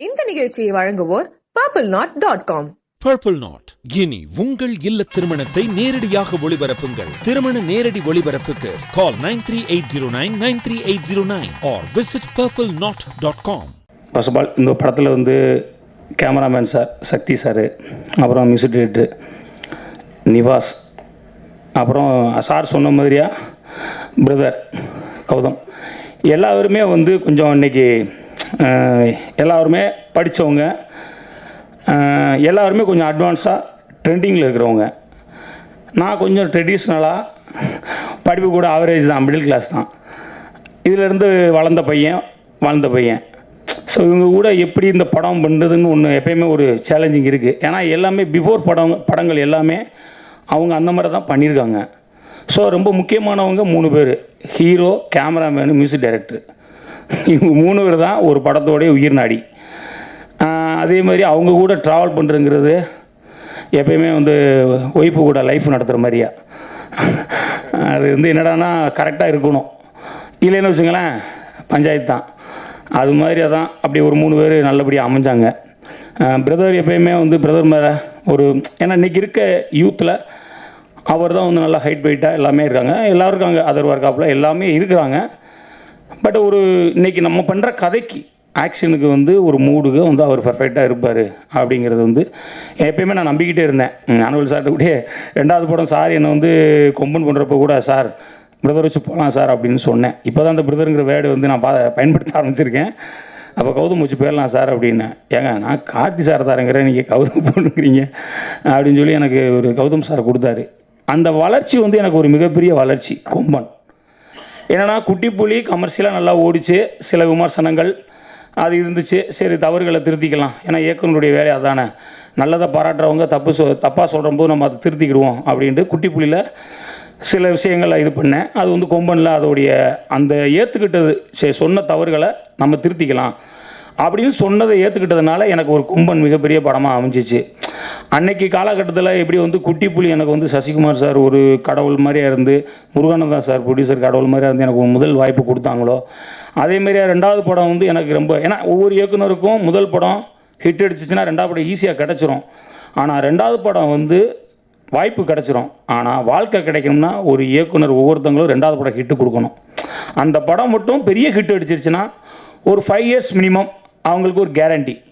இந்த நிகழ்ச்சியை வழங்குவோர் purple knot dot com purple knot இனி உங்கள் இல்ல திருமணத்தை நேரடியாக ஒளிபரப்புங்கள். திருமண நேரடி ஒளிபரப்புக்கு call nine three eight zero nine nine three eight zero nine or visit purple knot dot com first of all இந்த படத்தில் வந்து கேமராமேன் சார் சக்தி சார் அப்புறம் மியூசிக் டேரக்டர் நிவாஸ் அப்புறம் சார் சொன்ன மாதிரியா பிரதர் கௌதம் எல்லாருமே வந்து கொஞ்சம் இன்னைக்கு அஹ், எல்லாருமே படித்தவங்க எல்லாருமே கொஞ்சம் அட்வான்ஸாக ட்ரெண்டிங்கில் இருக்கிறவங்க. நான் கொஞ்சம் ட்ரெடிஷ்னலாக படிப்பு கூட ஆவரேஜ் தான் மிடில் கிளாஸ் தான். இதிலேருந்து வளர்ந்த பையன் வாழ்ந்த பையன். ஸோ இவங்க கூட எப்படி இந்த படம் பண்ணுறதுன்னு ஒன்று எப்பயுமே ஒரு சேலஞ்சிங் இருக்குது ஏன்னா எல்லாமே பிஃபோர் படம் படங்கள் எல்லாமே அவங்க அந்த மாதிரி தான் பண்ணியிருக்காங்க. ஸோ ரொம்ப முக்கியமானவங்க மூணு பேர். ஹீரோ கேமராமேனு மியூசிக் டைரக்டர் இவங்க மூணு பேர் தான் ஒரு படத்தோடைய உயிர் நாடி. அதே மாதிரி அவங்க கூட ட்ராவல் பண்ணுறங்கிறது எப்பயுமே வந்து ஒய்ஃபு கூட லைஃப் நடத்துகிற மாதிரியா. அது வந்து என்னடான்னா கரெக்டாக இருக்கணும். இல்லைன்னு வச்சுங்களேன் பஞ்சாயத்து தான். அது மாதிரி அதான் அப்படி ஒரு மூணு பேர் நல்லபடியாக அமைஞ்சாங்க. பிரதர் எப்பயுமே வந்து பிரதர் மேலே ஒரு ஏன்னா இன்றைக்கி இருக்க யூத்தில் அவர் தான் வந்து நல்லா ஹைட் வெயிட்டாக எல்லாமே இருக்காங்க. எல்லோரும் இருக்காங்க அதர் ஒர்க்காப்பில் எல்லாமே இருக்கிறாங்க. பட் ஒரு இன்னைக்கு நம்ம பண்ணுற கதைக்கு ஆக்ஷனுக்கு வந்து ஒரு மூடுக்கு வந்து அவர் பர்ஃபெக்டாக இருப்பார் அப்படிங்கிறது வந்து எப்பயுமே நான் நம்பிக்கிட்டே இருந்தேன். அனுவல் சார்கிட்ட கூட ரெண்டாவது படம் சார் என்னை வந்து கொம்பன் பண்ணுறப்ப கூட சார் பிரதர் வச்சு போகலாம் சார் அப்படின்னு சொன்னேன். இப்போ தான் அந்த பிரதருங்கிற வேர்டு வந்து நான் பா பயன்படுத்த ஆரம்பிச்சிருக்கேன். அப்போ கௌதம் வச்சு போயிடலாம் சார் அப்படின்னு. ஏங்க நான் கார்த்தி சார் தாருங்கிறேன் நீங்கள் கௌதம் போட்டுக்கிறீங்க அப்படின்னு சொல்லி எனக்கு ஒரு கௌதம் சார் கொடுத்தாரு. அந்த வளர்ச்சி வந்து எனக்கு ஒரு மிகப்பெரிய வளர்ச்சி கொம்பன். என்னன்னா குட்டி புலி கமர்ஷியலாக நல்லா ஓடிச்சு சில விமர்சனங்கள் அது இருந்துச்சு. சரி தவறுகளை திருத்திக்கலாம். ஏன்னா இயக்குனருடைய வேலை அதானே. நல்லதை பாராட்டுறவங்க தப்பு சொ தப்பாக சொல்கிறம்போது நம்ம அதை திருத்திக்கிடுவோம் அப்படின்ட்டு குட்டி புலியில் சில விஷயங்களை இது பண்ணேன். அது வந்து கொம்பனில் அதோடைய அந்த ஏற்றுக்கிட்டது சரி சொன்ன தவறுகளை நம்ம திருத்திக்கலாம். அப்படின்னு சொன்னதை ஏற்றுக்கிட்டதுனால எனக்கு ஒரு கும்பன் மிகப்பெரிய படமாக அமைஞ்சிச்சு. அன்னைக்கு காலகட்டத்தில் எப்படி வந்து குட்டி புலி எனக்கு வந்து சசிகுமார் சார் ஒரு கடவுள் மாதிரியா இருந்து முருகானந்தா சார் ப்ரொடியூசர் கடவுள் மாதிரியாக இருந்து எனக்கு முதல் வாய்ப்பு கொடுத்தாங்களோ அதே ரெண்டாவது படம் வந்து எனக்கு ரொம்ப ஏன்னா ஒவ்வொரு இயக்குனருக்கும் முதல் படம் ஹிட் அடிச்சிச்சுன்னா ரெண்டாவது படம் ஈஸியாக கிடச்சிரும். ஆனால் ரெண்டாவது படம் வந்து வாய்ப்பு கிடச்சிரும். ஆனால் வாழ்க்கை கிடைக்கணும்னா ஒரு இயக்குனர் ஒவ்வொருத்தங்களும் ரெண்டாவது படம் ஹிட்டு கொடுக்கணும். அந்த படம் மட்டும் பெரிய ஹிட் அடிச்சிருச்சுன்னா ஒரு ஃபைவ் இயர்ஸ் மினிமம் அவங்களுக்கு ஒரு கேரண்டி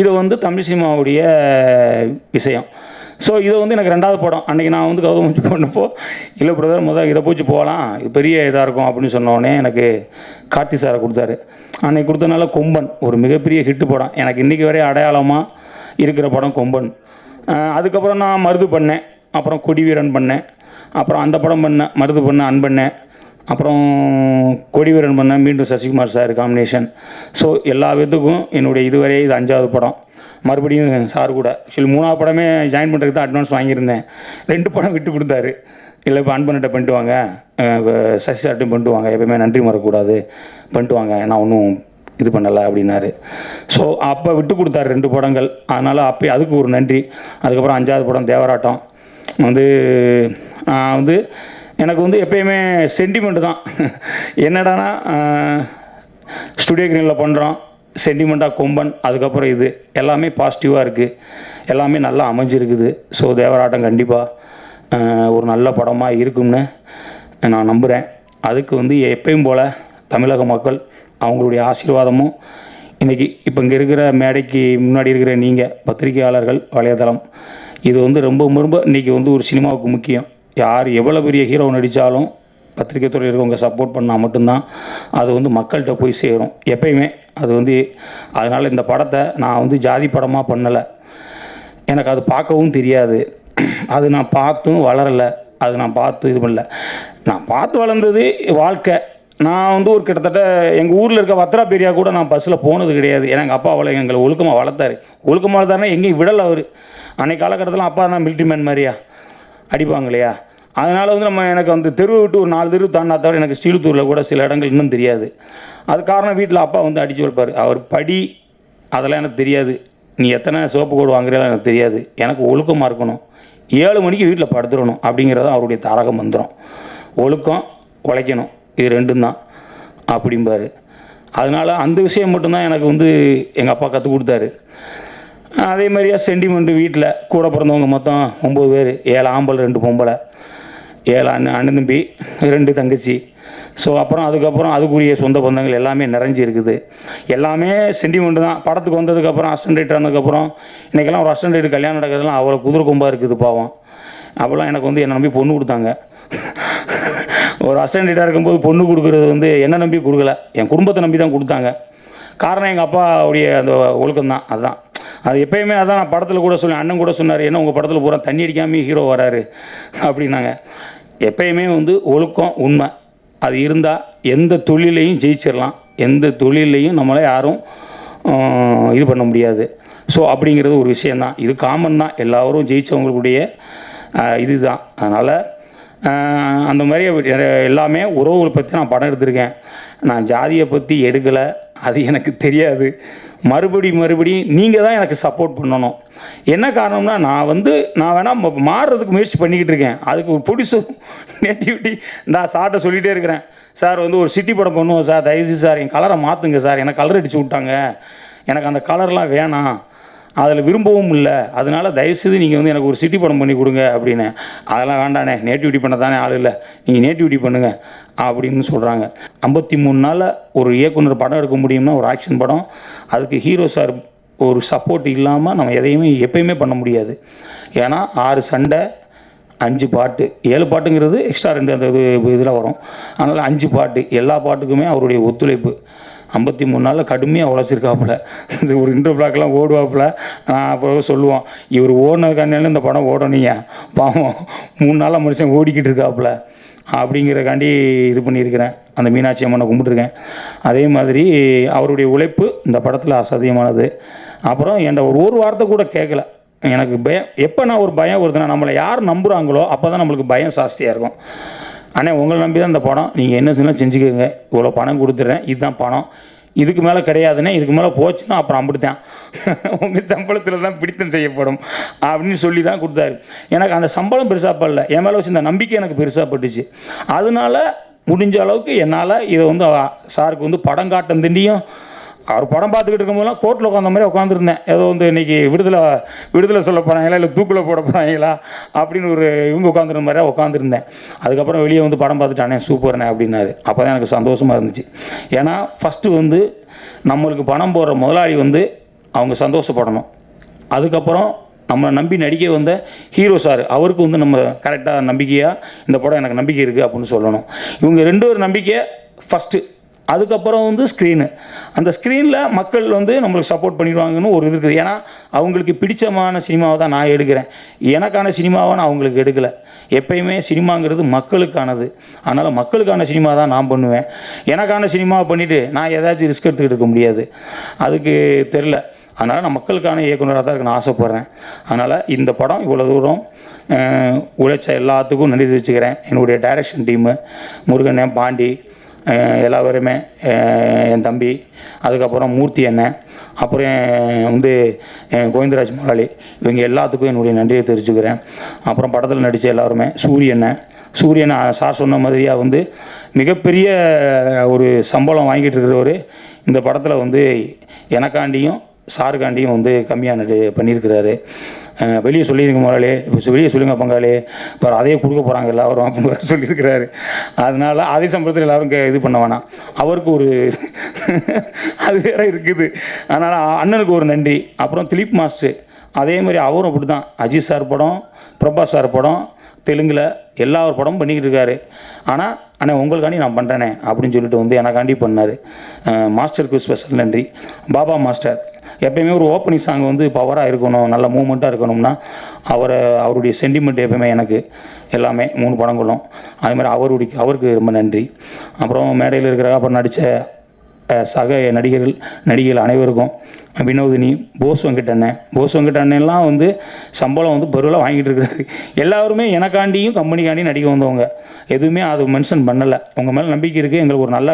இது வந்து தமிழ் சினிமாவுடைய விஷயம். ஸோ இதை வந்து எனக்கு ரெண்டாவது படம். அன்றைக்கி நான் வந்து கௌதம் வச்சு பண்ணப்போ இல்லை பிரதர் முதல் இதை பூச்சி போகலாம். இது பெரிய இதாக இருக்கும் அப்படின்னு சொன்னோடனே எனக்கு கார்த்தி சாரை கொடுத்தாரு. அன்னைக்கு கொடுத்தனால கொம்பன் ஒரு மிகப்பெரிய ஹிட்டு படம். எனக்கு இன்றைக்கி வரை அடையாளமாக இருக்கிற படம் கொம்பன். அதுக்கப்புறம் நான் மருது பண்ணேன். அப்புறம் கொடிவீரன் பண்ணேன். அப்புறம் அந்த படம் பண்ணேன் மருது பண்ணேன். அன்பண்ணேன் அப்புறம் கொடிவீரன் பண்ணேன் மீண்டும் சசிகுமார் சார் காம்பினேஷன் ஸோ எல்லா விதத்துக்கும் என்னுடைய இதுவரை இது அஞ்சாவது படம். மறுபடியும் சார் கூட. ஆக்சுவலி மூணாவது படமே ஜாயின் பண்ணுறதுக்கு தான் அட்வான்ஸ் வாங்கியிருந்தேன். ரெண்டு படம் விட்டு கொடுத்தாரு. இல்லை இப்போ அன்பன்கிட்ட பண்ணிட்டு வாங்க. சசி சார்ட்டும் பண்ணிட்டு வாங்க. எப்பயுமே நன்றி மறக்கக்கூடாது. பண்ணிட்டு வாங்க. நான் ஒன்றும் இது பண்ணலை அப்படின்னாரு. ஸோ அப்போ விட்டு கொடுத்தாரு ரெண்டு படங்கள். அதனால் அப்போ அதுக்கு ஒரு நன்றி. அதுக்கப்புறம் அஞ்சாவது படம் தேவராட்டம். வந்து நான் வந்து எனக்கு வந்து எப்பயுமே சென்டிமெண்ட் தான். என்னடானா ஸ்டுடியோ கிரீனில் பண்ணுறோம் சென்டிமெண்ட்டாக கொம்பன் அதுக்கப்புறம் இது. எல்லாமே பாசிட்டிவாக இருக்குது எல்லாமே நல்லா அமைஞ்சிருக்குது. ஸோ தேவராட்டம் கண்டிப்பாக ஒரு நல்ல படமாக இருக்கும்னு நான் நம்புகிறேன் அதுக்கு வந்து எப்பயும் போல் தமிழக மக்கள் அவங்களுடைய ஆசீர்வாதமும் இன்றைக்கி இப்போ இங்கே இருக்கிற மேடைக்கு முன்னாடி இருக்கிற நீங்கள் பத்திரிகையாளர்கள் வலைதளம் இது வந்து ரொம்ப ரொம்ப இன்றைக்கி வந்து ஒரு சினிமாவுக்கு முக்கியம். யார் எவ்வளோ பெரிய ஹீரோ நடித்தாலும் பத்திரிகை துறையில் இருக்கவங்க சப்போர்ட் பண்ணால் மட்டும்தான் அது வந்து மக்கள்கிட்ட போய் சேரும். எப்பயுமே அது வந்து அதனால் இந்த படத்தை நான் வந்து ஜாதி படமாக பண்ணலை. எனக்கு அது பார்க்கவும் தெரியாது. அது நான் பார்த்தும் வளரலை. அது நான் பார்த்து இது பண்ணல. நான் பார்த்து வளர்ந்தது வாழ்க்கை. நான் வந்து ஒரு கிட்டத்தட்ட எங்கள் ஊரில் இருக்க வத்ரா பெரியா கூட நான் பஸ்ஸில் போனது கிடையாது. ஏன்னா எங்கள் அப்பா அவளை எங்களை ஒழுக்கமாக வளர்த்தாரு. ஒழுக்கமாக வளர்த்தாருன்னா எங்கேயும் விடலை அவர். அன்னைக்கு காலகட்டத்தில் அப்பா தான் மிலிட்ரி மேன் மாதிரியா? அடிப்பாங்க இல்லையா? அதனால் வந்து நம்ம எனக்கு வந்து தெருவை விட்டு ஒரு நாலு தெருவு தாண்டா தவிர எனக்கு ஸ்டீலுத்தூரில் கூட சில இடங்கள் இன்னும் தெரியாது. அது காரணம் வீட்டில் அப்பா வந்து அடித்து வைப்பார் அவர் படி அதெல்லாம் எனக்கு தெரியாது. நீ எத்தனை சோப்பு கோடு வாங்குறதெல்லாம் எனக்கு தெரியாது. எனக்கு ஒழுக்கமாக இருக்கணும். ஏழு மணிக்கு வீட்டில் படுத்துடணும் அப்படிங்கிறது அவருடைய தாரக மந்திரம். ஒழுக்கம் உழைக்கணும். இது ரெண்டும் தான் அப்படிம்பாரு. அதனால் அந்த விஷயம் மட்டும்தான் எனக்கு வந்து எங்கள் அப்பா கற்றுக் கொடுத்தாரு. அதே மாதிரியா சென்டிமெண்ட்டு வீட்டில் கூட பிறந்தவங்க மொத்தம் ஒம்பது பேர். ஏழு ஆம்பளை ரெண்டு பொம்பளை. ஏழு அண்ணன் அண்ணன் தம்பி ரெண்டு தங்கச்சி. ஸோ அப்புறம் அதுக்கப்புறம் அதுக்குரிய சொந்த பந்தங்கள் எல்லாமே நிறைஞ்சு இருக்குது. எல்லாமே சென்டிமெண்ட் தான். படத்துக்கு வந்ததுக்கப்புறம் அஸ்டன்டேட் ஆனதுக்கப்புறம் இன்றைக்கெல்லாம் ஒரு அஸ்டன்டேட் கல்யாணம் நடக்கிறதுலாம் அவ்வளோ குதிரை கொம்பாக இருக்குது பாவம். அப்போல்லாம் எனக்கு வந்து என்னை நம்பி பொண்ணு கொடுத்தாங்க. ஒரு அஸ்டன்டேட்டாக இருக்கும்போது பொண்ணு கொடுக்குறது வந்து என்ன நம்பி கொடுக்கல. என் குடும்பத்தை நம்பி தான் கொடுத்தாங்க. காரணம் எங்கள் அப்பாவுடைய அந்த ஒழுக்கம் தான். அதுதான் அது எப்பயுமே அதான் நான் படத்தில் கூட சொன்னேன் அண்ணன் கூட சொன்னார் என்ன உங்கள் படத்தில் பூரா தண்ணி அடிக்காமல் ஹீரோ வராரு. அப்படின்னாங்க. எப்பயுமே வந்து ஒழுக்கம் உண்மை. அது இருந்தால் எந்த தொழிலையும் ஜெயிச்சிடலாம் எந்த தொழிலையும் நம்மளை யாரும் இது பண்ண முடியாது. ஸோ அப்படிங்கிறது ஒரு விஷயந்தான் இது காமன் தான். எல்லாரும் ஜெயித்தவங்களுடைய இதுதான். அதனால் அந்த மாதிரி எல்லாமே உறவுகளை பற்றி நான் படம் எடுத்திருக்கேன். நான் ஜாதியை பற்றி எடுக்கலை. அது எனக்கு தெரியாது. மறுபடி மறுபடி நீங்கள் தான் எனக்கு சப்போர்ட் பண்ணணும். என்ன காரணம்னா நான் வந்து நான் வேணால் மாறுறதுக்கு முயற்சி பண்ணிக்கிட்டு இருக்கேன். அதுக்கு பிடிச்ச நேட்டிவிட்டி நான் சார்ட்டை சொல்லிகிட்டே இருக்கிறேன். சார் வந்து ஒரு சிட்டி படம் பண்ணுவோம் சார். தயவுசெய்து சார் என் கலரை மாற்றுங்க சார். எனக்கு கலர் அடித்து விட்டாங்க. எனக்கு அந்த கலர்லாம் வேணாம். அதில் விரும்பவும் இல்லை. அதனால தயவுசெய்து நீங்கள் வந்து எனக்கு ஒரு சிட்டி படம் பண்ணி கொடுங்க அப்படின்னு. அதெல்லாம் வேண்டாண்ணே நேட்டிவிட்டி பண்ண தானே ஆள் இல்லை. நீங்கள் நேட்டிவிட்டி பண்ணுங்கள் அப்படின்னு சொல்கிறாங்க ஐம்பத்தி மூணு நாளில் ஒரு இயக்குனர் படம் எடுக்க முடியும்னா ஒரு ஆக்ஷன் படம். அதுக்கு ஹீரோ சார் ஒரு சப்போர்ட் இல்லாமல் நம்ம எதையுமே எப்பயுமே பண்ண முடியாது. ஏன்னா ஆறு சண்டை அஞ்சு பாட்டு ஏழு பாட்டுங்கிறது எக்ஸ்ட்ரா ரெண்டு அந்த இது இதில் வரும். அதனால் அஞ்சு பாட்டு எல்லா பாட்டுக்குமே அவருடைய ஒத்துழைப்பு. ஐம்பத்தி மூணு நாளில் கடுமையாக உழைச்சிருக்காப்புல. இது ஒரு இன்டர் பிளாக்லாம் ஓடுவாப்புல. நான் அப்போ சொல்லுவோம் இவர் ஓடினதுக்காண்டியாலும் இந்த படம் ஓடணுங்க பாவம் மூணு நாளாக மனுஷன் ஓடிக்கிட்டு இருக்காப்புல. அப்படிங்கிறக்காண்டி இது பண்ணியிருக்கிறேன். அந்த மீனாட்சி அம்மனை கும்பிட்டுருக்கேன். அதே மாதிரி அவருடைய உழைப்பு இந்த படத்தில் அசாத்தியமானது. அப்புறம் என்னை ஒரு ஒரு வார்த்தை கூட கேட்கல எனக்கு பயம் எப்போ நான் ஒரு பயம் வருதுன்னா நம்மளை யார் நம்புகிறாங்களோ அப்போ தான் நம்மளுக்கு பயம் ஜாஸ்தியாக இருக்கும். அண்ணே உங்களை நம்பி தான் இந்த படம். நீங்கள் என்ன சொன்னால் செஞ்சுக்கோங்க. இவ்வளோ பணம் கொடுத்துட்றேன். இதுதான் பணம். இதுக்கு மேலே கிடையாதுன்னே இதுக்கு மேலே போச்சுன்னா அப்புறம் அப்படித்தான். உங்கள் சம்பளத்தில் தான் பிடித்தம் செய்யப்படும். அப்படின்னு சொல்லி தான் கொடுத்தாரு. எனக்கு அந்த சம்பளம் பெருசாக படல. என் மேலே வச்சு இந்த நம்பிக்கை எனக்கு பெருசாக பட்டுச்சு. அதனால முடிஞ்ச அளவுக்கு என்னால் இதை வந்து சாருக்கு வந்து படம் காட்டம் திண்டியும் அவர் படம் பார்த்துக்கிட்டு இருக்கும்போதெல்லாம் கோர்ட்டில் உட்காந்த மாதிரி உட்காந்துருந்தேன் ஏதோ வந்து இன்னைக்கு விடுதலை விடுதலை சொல்ல போகிறாங்களா இல்லை தூக்கில் போட போகிறாங்களா அப்படின்னு ஒரு இவங்க உட்காந்துருந்த மாதிரியா உட்காந்துருந்தேன் அதுக்கப்புறம் வெளியே வந்து படம் பார்த்துட்டானே சூப்பர்ண்ணே அப்படின்னாரு. அப்போ தான் எனக்கு சந்தோஷமாக இருந்துச்சு. ஏன்னா ஃபஸ்ட்டு வந்து நம்மளுக்கு பணம் போடுற முதலாளி வந்து அவங்க சந்தோஷப்படணும். அதுக்கப்புறம் நம்மளை நம்பி நடிக்க வந்த ஹீரோ சார் அவருக்கு வந்து நம்ம கரெக்டாக நம்பிக்கையாக இந்த படம் எனக்கு நம்பிக்கை இருக்குது அப்படின்னு சொல்லணும். இவங்க ரெண்டு ஒரு நம்பிக்கை ஃபஸ்ட்டு அதுக்கப்புறம் வந்து ஸ்க்ரீனு அந்த ஸ்க்ரீனில் மக்கள் வந்து நம்மளுக்கு சப்போர்ட் பண்ணிடுவாங்கன்னு ஒரு இது இருக்குது. ஏன்னா அவங்களுக்கு பிடிச்சமான சினிமாவை தான் நான் எடுக்கிறேன். எனக்கான சினிமாவை நான் அவங்களுக்கு எடுக்கலை. எப்பயுமே சினிமாங்கிறது மக்களுக்கானது. அதனால் மக்களுக்கான சினிமா தான் நான் பண்ணுவேன். எனக்கான சினிமாவை பண்ணிவிட்டு நான் ஏதாச்சும் ரிஸ்க் எடுத்துக்கிட்டு இருக்க முடியாது. அதுக்கு தெரில அதனால் நான் மக்களுக்கான இயக்குனராக தான் இருக்க நான் ஆசைப்பட்றேன். அதனால் இந்த படம் இவ்வளோ தூரம் உழைச்ச எல்லாத்துக்கும் நன்றி தெரிவிச்சுக்கிறேன். என்னுடைய டைரக்ஷன் டீமு முருகண்ணன் பாண்டி எல்லாருமே என் தம்பி அதுக்கப்புறம் மூர்த்தி அண்ணன் அப்புறம் வந்து கோவிந்தராஜ் முதலாளி இவங்க எல்லாத்துக்கும் என்னுடைய நன்றியை தெரிவிச்சுக்கிறேன். அப்புறம் படத்தில் நடித்த எல்லாருமே சூரியண்ண சூரியன் சார் சொன்ன மாதிரியா வந்து மிகப்பெரிய ஒரு சம்பளம் வாங்கிட்டு இருக்கிறவர் இந்த படத்தில் வந்து எனக்காண்டியும் சாருக்காண்டியும் வந்து கம்மியாக நடி பண்ணியிருக்கிறாரு. வெளியே சொல்லியிருக்க முதலாளி. இப்போ வெளியே சொல்லுங்க பங்காளி. இப்போ அதையே கொடுக்க போகிறாங்க எல்லாரும் அப்படின்னு சொல்லியிருக்கிறாரு அதனால அதே சம்பளத்தில் எல்லாரும் இது பண்ண வேணாம். அவருக்கு ஒரு அது வேற இருக்குது. அதனால் அண்ணனுக்கு ஒரு நன்றி. அப்புறம் திலீப் மாஸ்டர். அதே மாதிரி அவரும் அப்படி தான் அஜித் சார் படம் பிரபாஸ் சார் படம் தெலுங்கில் எல்லா ஒரு படமும் பண்ணிக்கிட்டு இருக்காரு. ஆனால் அண்ணா உங்களுக்காண்டி நான் பண்ணுறேனே அப்படின்னு சொல்லிட்டு வந்து எனக்காண்டி பண்ணார். மாஸ்டருக்கு ஸ்பெஷல் நன்றி. பாபா மாஸ்டர். எப்பயுமே ஒரு ஓப்பனிங் சாங் வந்து பவராக இருக்கணும் நல்ல மூமெண்ட்டாக இருக்கணும்னா அவரை அவருடைய சென்டிமெண்ட் எப்பயுமே எனக்கு எல்லாமே மூணு படங்களும். அது மாதிரி அவருடைய அவருக்கு ரொம்ப நன்றி. அப்புறம் மேடையில் இருக்கிற அப்புறம் நடித்த சக நடிகர்கள் நடிகைகள் அனைவருக்கும் வினோதினி போஸ் வெங்கட் அண்ணன். போஸ் வெங்கட் அண்ணன்லாம் வந்து சம்பளம் வந்து பருவலாக வாங்கிட்டு இருக்காரு. எல்லாருமே எனக்காண்டியும் கம்பெனிக்காண்டியும் நடிக்க வந்தவங்க. எதுவுமே அது மென்ஷன் பண்ணலை. உங்கள் மேலே நம்பிக்கை இருக்குது எங்களுக்கு ஒரு நல்ல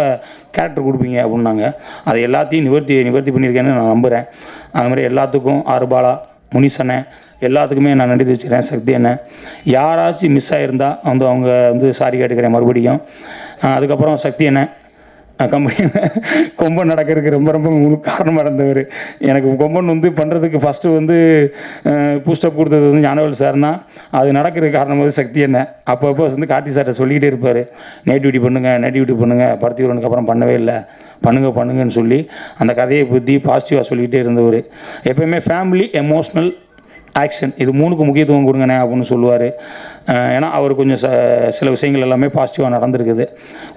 கேரக்டர் கொடுப்பீங்க அப்படின்னாங்க. அதை எல்லாத்தையும் நிவர்த்தி நிவர்த்தி பண்ணியிருக்கேன்னு நான் நம்புகிறேன் அது மாதிரி எல்லாத்துக்கும் ஆறுபாலா முனிஸ் எல்லாத்துக்குமே நான் நன்றி தெரிவிச்சுக்கிறேன் சக்தி அண்ணன். யாராச்சும் மிஸ் ஆகியிருந்தால் வந்து அவங்க வந்து சாரி கேட்டுக்கிறேன் மறுபடியும். அதுக்கப்புறம் சக்தி அண்ணன். கம்பெனி கொம்பன் நடக்கிறதுக்கு ரொம்ப ரொம்ப காரணமாக இருந்தவர். எனக்கு கொம்பன் வந்து பண்ணுறதுக்கு ஃபஸ்ட்டு வந்து பூஸ்டப் கொடுத்தது வந்து ஞானவேல் சார் தான். அது நடக்கிறதுக்கு காரணம் வந்து சக்தி என்ன? அப்பப்போ வந்து கார்த்தி சார்கிட்ட சொல்லிக்கிட்டே இருப்பார். நேட்டிவிட்டி பண்ணுங்கள் நேட்டிவிட்டி பண்ணுங்கள் பருத்தி விடனுக்கு அப்புறம் பண்ணவே இல்லை. பண்ணுங்க பண்ணுங்கன்னு சொல்லி அந்த கதையை பற்றி பாசிட்டிவாக சொல்லிக்கிட்டே இருந்தவர். எப்பயுமே ஃபேமிலி எமோஷ்னல் ஆக்ஷன் இது மூணுக்கு முக்கியத்துவம் கொடுங்கண்ணே அப்படின்னு சொல்லுவார். ஏன்னா அவர் கொஞ்சம் ச சில விஷயங்கள் எல்லாமே பாசிட்டிவாக நடந்திருக்குது.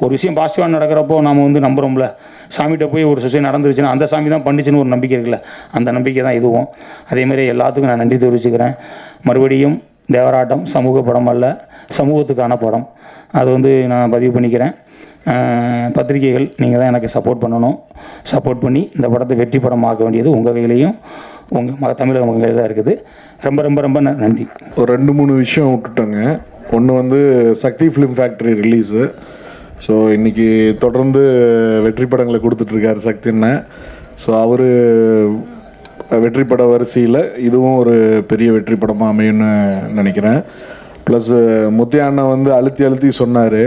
ஒரு விஷயம் பாசிட்டிவாக நடக்கிறப்போ நாம் வந்து நம்புகிறோம்ல சாமிகிட்ட போய் ஒரு விஷயம் நடந்துருச்சுன்னா அந்த சாமி தான் பண்ணிச்சுன்னு ஒரு நம்பிக்கை இருக்குல்ல. அந்த நம்பிக்கை தான் இதுவும். அதேமாதிரி எல்லாத்துக்கும் நான் நன்றி தெரிவிச்சுக்கிறேன். மறுபடியும் தேவராட்டம் சமூக படம் அல்ல சமூகத்துக்கான படம். அது வந்து நான் பதிவு பண்ணிக்கிறேன். பத்திரிகைகள் நீங்கள் தான் எனக்கு சப்போர்ட் பண்ணணும். சப்போர்ட் பண்ணி இந்த படத்தை வெற்றி படம் ஆக்க வேண்டியது உங்கள் கையிலையும். உங்கள் ம தமிழக மக்கள் தான் இருக்குது. ரொம்ப ரொம்ப ரொம்ப நன்றி. ஒரு ரெண்டு மூணு விஷயம் விட்டுட்டோங்க. ஒன்று வந்து Sakthi film factory release so இன்றைக்கி தொடர்ந்து வெற்றி படங்களை கொடுத்துட்ருக்காரு சக்தி ஸோ அவர் வெற்றி பட வரிசையில் இதுவும் ஒரு பெரிய வெற்றி படமாக அமையும்னு நினைக்கிறேன். ப்ளஸ் முத்தியா அண்ணன் வந்து அழுத்தி அழுத்தி சொன்னார்.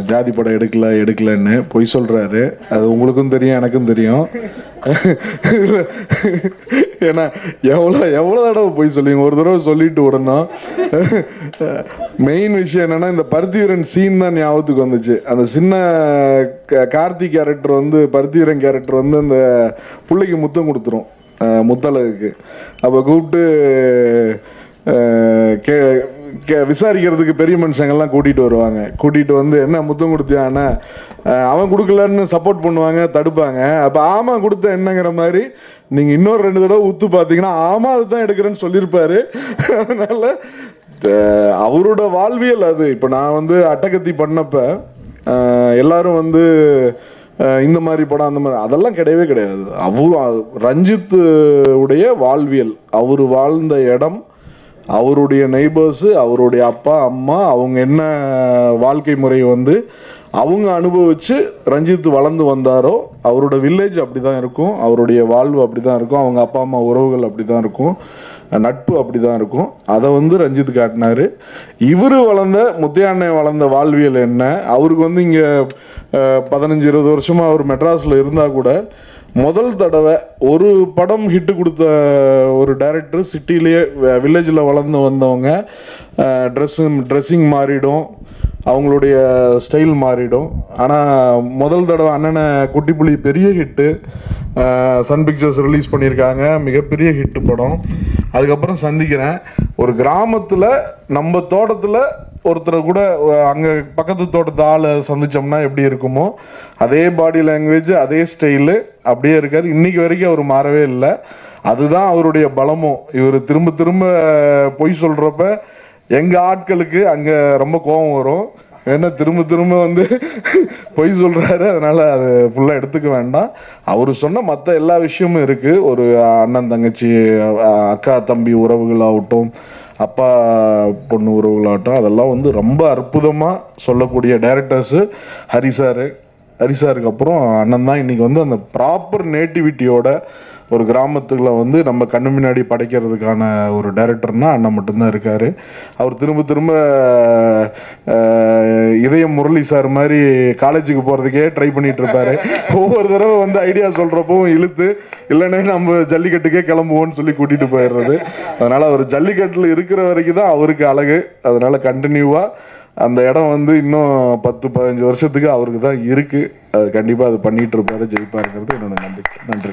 ஜாதி படம் எடுக்கல எடுக்கலன்னு பொய் சொல்கிறாரு அது உங்களுக்கும் தெரியும் எனக்கும் தெரியும். ஏன்னா எவ்வளோ எவ்வளோ தடவை பொய் சொல்லுவீங்க ஒரு தடவை சொல்லிட்டு விடணும் மெயின் விஷயம் என்னன்னா இந்த பருத்திவீரன் சீன் தான் ஞாபகத்துக்கு வந்துச்சு. அந்த சின்ன க- கேரக்டர் வந்து பருத்திவீரன் கேரக்டர் வந்து அந்த பிள்ளைக்கு முத்தம் கொடுத்துரும் அஹ் முத்தழகுக்கு. அப்போ கூப்பிட்டு கே விசாரிக்கிறதுக்கு பெரிய மனுஷங்கள்லாம் கூட்டிகிட்டு வருவாங்க. கூட்டிகிட்டு வந்து என்ன முத்தம் கொடுத்தியானா அவன் கொடுக்கலன்னு சப்போர்ட் பண்ணுவாங்க தடுப்பாங்க. அப்போ ஆமாம் கொடுத்த என்னங்கிற மாதிரி நீங்கள் இன்னொரு ரெண்டு தடவை உத்து பார்த்தீங்கன்னா ஆமாம் அதுதான் எடுக்கிறேன்னு சொல்லியிருப்பாரு. அதனால் அவரோட வாழ்வியல் அது. இப்போ நான் வந்து அட்டகத்தி பண்ணப்ப எல்லாரும் வந்து இந்த மாதிரி படம் அந்த மாதிரி அதெல்லாம் கிடையவே கிடையாது. அவரு ரஞ்சித் உடைய வாழ்வியல் அவர் வாழ்ந்த இடம் அவருடைய நெய்பர்ஸு அவருடைய அப்பா அம்மா அவங்க என்ன வாழ்க்கை முறையை வந்து அவங்க அனுபவித்து ரஞ்சித் வளர்ந்து வந்தாரோ அவரோட வில்லேஜ் அப்படி தான் இருக்கும் அவருடைய வாழ்வு அப்படி தான் இருக்கும் அவங்க அப்பா அம்மா உறவுகள் அப்படி தான் இருக்கும் நட்பு அப்படி தான் இருக்கும். அதை வந்து ரஞ்சித் காட்டினார். இவர் வளர்ந்த முத்தையாண்ணை வளர்ந்த வாழ்வியல் என்ன? அவருக்கு வந்து இங்கே பதினஞ்சு இருபது வருஷமாக அவர் மெட்ராஸில் இருந்தால் கூட முதல் தடவை ஒரு படம் ஹிட்டு கொடுத்த ஒரு டைரக்டர் சிட்டிலேயே வில்லேஜில் வளர்ந்து வந்தவங்க ட்ரெஸ்ஸு ட்ரெஸ்ஸிங் மாறிடும் அவங்களுடைய ஸ்டைல் மாறிடும். ஆனால் முதல் தடவை அண்ணனை குட்டிப்புலி பெரிய ஹிட்டு சன் பிக்சர்ஸ் ரிலீஸ் பண்ணியிருக்காங்க. மிகப்பெரிய ஹிட்டு படம். அதுக்கப்புறம் சந்திக்கிறேன். ஒரு கிராமத்தில் நம்ம தோட்டத்தில் ஒருத்தரை கூட அங்கே பக்கத்து தோட்டத்து ஆளை சந்திச்சோம்னா எப்படி இருக்குமோ அதே பாடி லாங்குவேஜ் அதே ஸ்டைலு அப்படியே இருக்கார். இன்னைக்கு வரைக்கும் அவர் மாறவே இல்லை. அதுதான் அவருடைய பலமும் இவர் திரும்ப திரும்ப பொய் சொல்கிறப்ப எங்கள் ஆட்களுக்கு அங்கே ரொம்ப கோபம் வரும். ஏன்னா திரும்ப திரும்ப வந்து பொய் சொல்கிறாரு அதனால் அது ஃபுல்லாக எடுத்துக்க வேண்டாம். அவர் சொன்ன மற்ற எல்லா விஷயமும் இருக்குது ஒரு அண்ணன் தங்கச்சி அக்கா தம்பி உறவுகள் ஆகட்டும் அப்பா பொண்ணு உறவுகளாகட்டும் அதெல்லாம் வந்து ரொம்ப அற்புதமாக சொல்லக்கூடிய டேரக்டர்ஸு ஹரி சாரு. ஹரி சாருக்கு அப்புறம் அண்ணன் தான். இன்றைக்கி வந்து அந்த ப்ராப்பர் நேட்டிவிட்டியோட ஒரு கிராமத்துக்குள்ள வந்து நம்ம கண்ணு முன்னாடி படைக்கிறதுக்கான ஒரு டைரக்டர்னா அண்ணன் மட்டும்தான் இருக்காரு. அவர் திரும்ப திரும்ப இதயம் முரளி சார் மாதிரி காலேஜுக்கு போகிறதுக்கே ட்ரை பண்ணிட்டு இருப்பாரு. ஒவ்வொரு தடவை வந்து ஐடியா சொல்கிறப்பவும் இழுத்து இல்லைன்னா நம்ம ஜல்லிக்கட்டுக்கே கிளம்புவோம்னு சொல்லி கூட்டிகிட்டு போயிடுறது. அதனால் அவர் ஜல்லிக்கட்டில் இருக்கிற வரைக்கும் தான் அவருக்கு அழகு. அதனால் கண்டினியூவாக அந்த இடம் வந்து இன்னும் பத்து பதினஞ்சு வருஷத்துக்கு அவருக்கு தான் இருக்குது அது கண்டிப்பாக அது பண்ணிட்டு இருப்பாரு ஜெயிப்பாருங்கிறது என்னோட நம்பிக்கை. நன்றி.